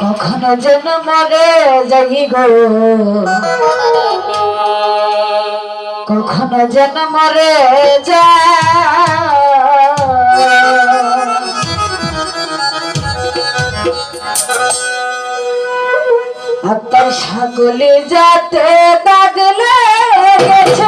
কখনো যেন মরে যাই গো। কখনো যেন মরে যা আত্মার সাগলে যাতে বাগলে গেছে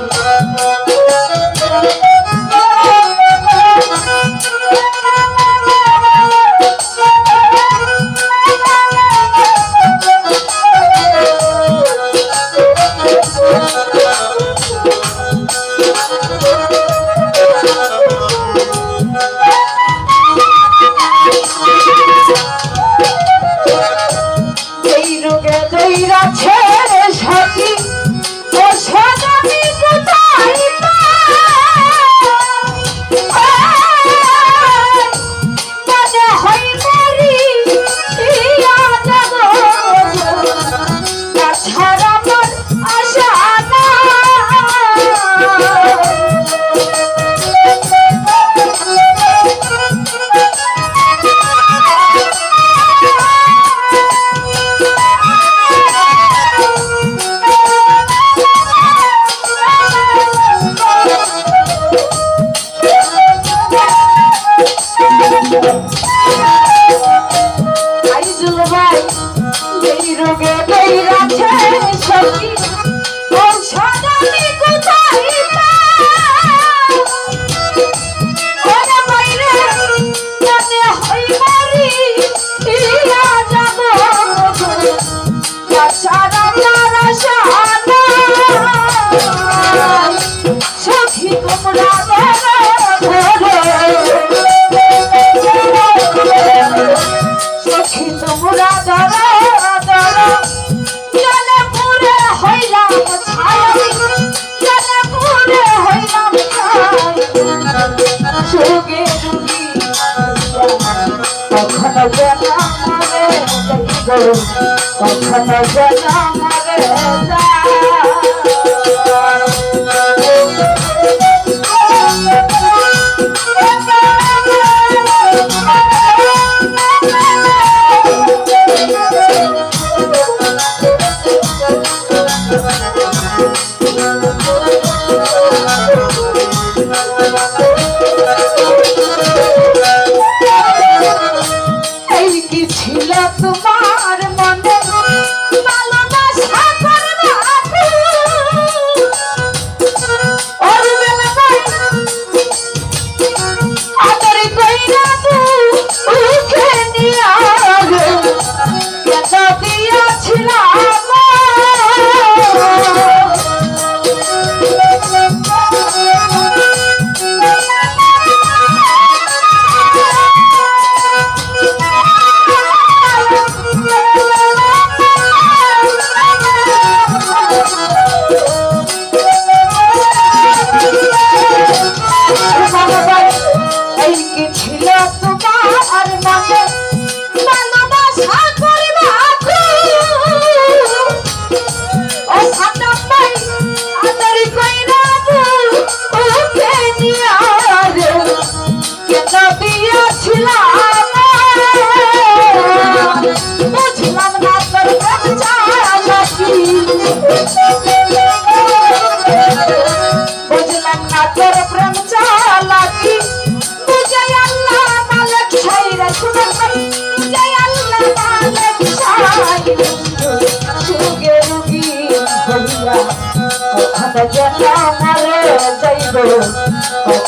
কথাটা জানা মরে যায়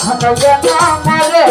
হাঁটবে না মরে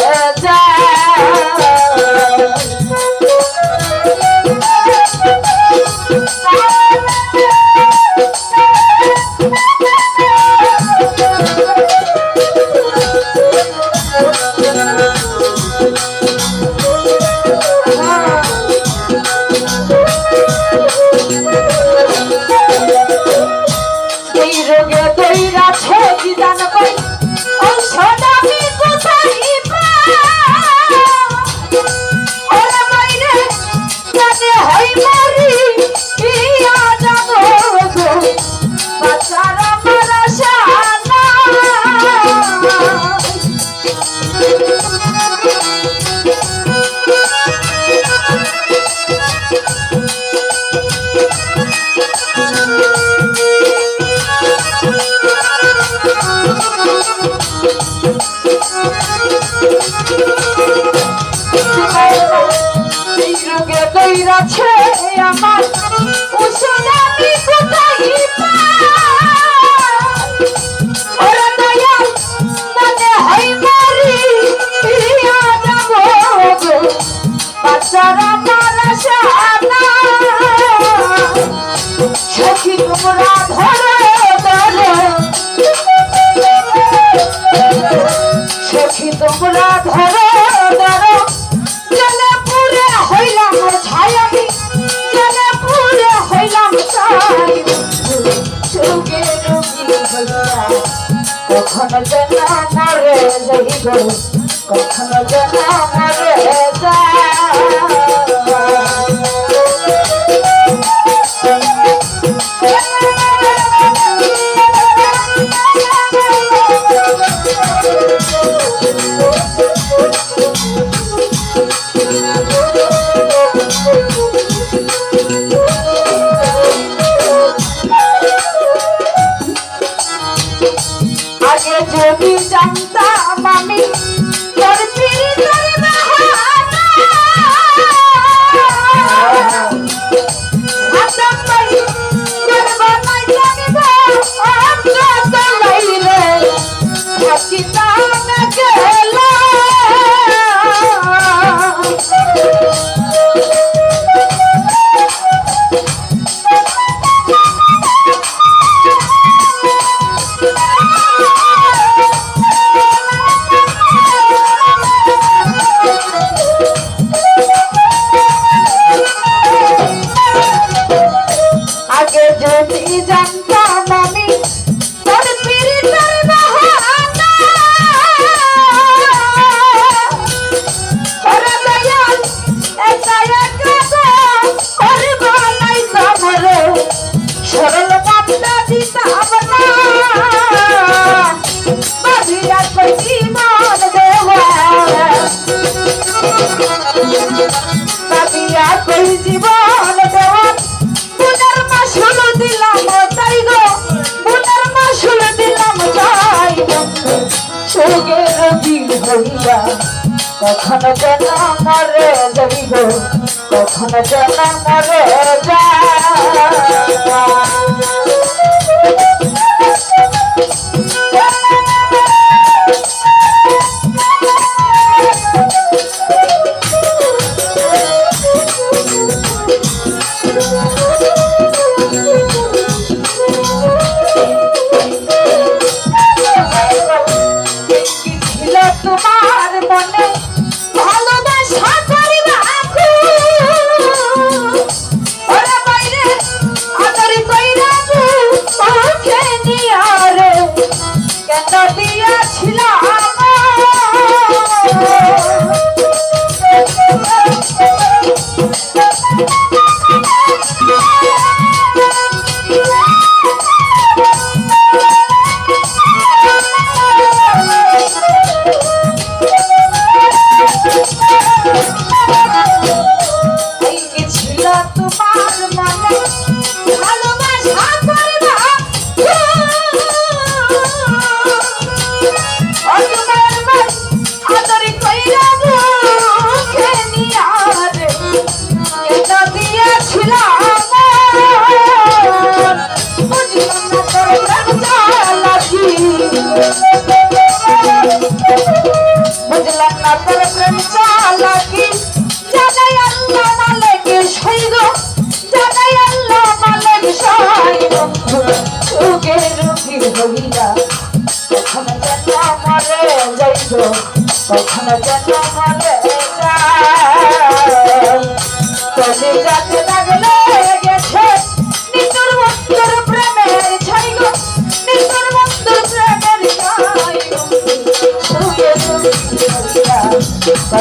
কথা জানা হইয়া কখনো যেন মরে যাইব কখনো যেন মরে যা বুঝলাম না তোর প্রেম চালাকি জানাই আল্লাহ মালিক সৈর জানাই আল্লাহ মালিক সৈর সুখে রুখি হইয়া কখন যেন মরে যাইব তবে যাতে